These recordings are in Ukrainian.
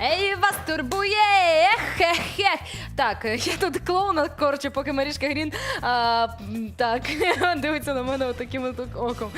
Ей, вас турбує! Ех-хех-хех! Так, е, я тут клоуна корчу, поки Марішка Грін а, так, дивиться на мене таким от оком.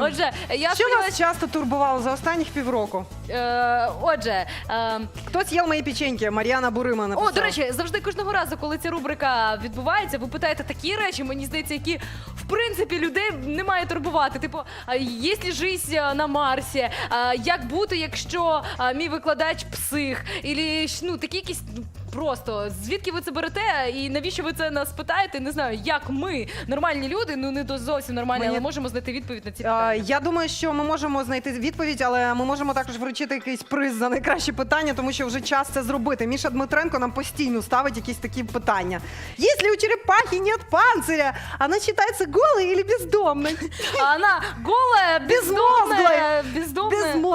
Отже, я Що сподіваюся, вас часто турбувало за останніх півроку? е, отже, е, Хтось їв мої печеньки, Мар'яна Бурима написала. О, до речі, завжди кожного разу, коли ця рубрика відбувається, ви питаєте такі речі, мені здається, які в принципі людей не має турбувати. Типу, а, є ли життя на Марсі? А, Як бути, якщо а, мій викладач псих? Ілі ну такі якісь. ну, Просто звідки ви це берете і навіщо ви це нас питаєте? Не знаю, як ми, нормальні люди, ну не до зовсім нормальні, Мені- але можемо знайти відповідь на ці питання. я думаю, що ми можемо знайти відповідь, але ми можемо також вручити якийсь приз за найкраще питання, тому що вже час це зробити. Міша Дмитренко нам постійно ставить якісь такі питання. Якщо у черепахи нет панциря, вона вважається голою или бездомною? А вона гола, бездомна, Безмозглая.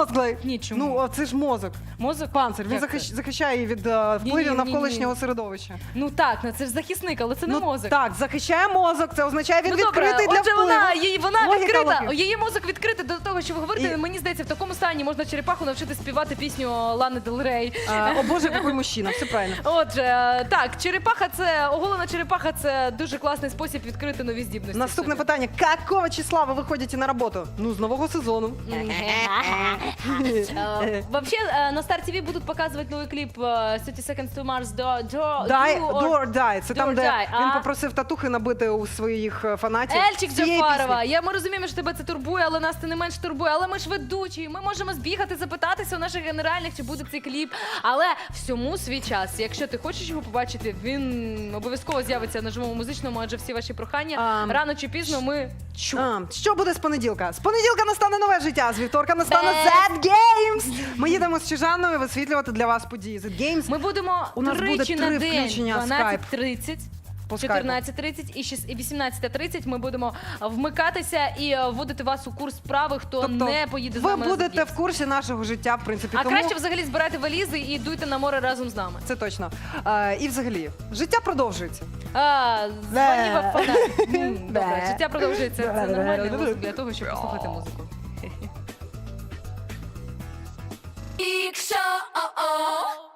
Бездомна. Безмозглою. Ні, чому? Ну, це ж мозок. Мозок? Панцир. Він Як це? захищ- захищає її від е, Ні-ні, впливів ні-ні. навколишнього середовища. Ну так, ну це ж захисник, але це не ну, мозок. Так, захищає мозок. Це означає, він ну, добре, відкритий для отже, впливу. вона, її, вона Логіка відкрита, логіки. її мозок відкритий до того, що ви говорите. І- Мені здається, в такому стані можна черепаху навчити співати пісню Лани Дел Рей. А, О Боже, який мужчина, все правильно. Отже, е, так, черепаха це оголена черепаха це дуже класний спосіб відкрити нові здібності. Наступне питання. Какого числа ви виходите на роботу? Ну, з нового сезону. Э, Вообще э, на Star TV будут показывать новый клип э, 30 Seconds to Mars до до Дай, do or- do or die. Це Do там, or де die, він а? попросив татухи набити у своїх е, фанатів. Ельчик цієї Джафарова. пісні. Я ми розуміємо, що тебе це турбує, але нас це не менш турбує. Але ми ж ведучі. Ми можемо збігати, запитатися у наших генеральних, чи буде цей кліп. Але всьому свій час. Якщо ти хочеш його побачити, він обов'язково з'явиться на живому музичному, адже всі ваші прохання А. рано чи пізно ми чу. А, що буде з понеділка? З понеділка настане нове життя, з вівторка настане Best. Z Games. Ми їдемо з Чижаною висвітлювати для вас події Z Games. Ми будемо У нас буде тричі три на день, включення 12.30. По скайпу. 14.30 і щас- і 18.30 ми будемо вмикатися і е, вводити вас у курс справи, хто не поїде з Тобто ви нами. на будете в курсі нашого життя, в принципі. А тому краще взагалі збирати валізи і йдуйте на море разом з нами. це точно. Е, і взагалі, життя продовжується. А, дзвонів Бе. фонарь. М, Добре, Бе. життя продовжується. Це нормальний лозунг для того, щоб послухати музику. Geek Show.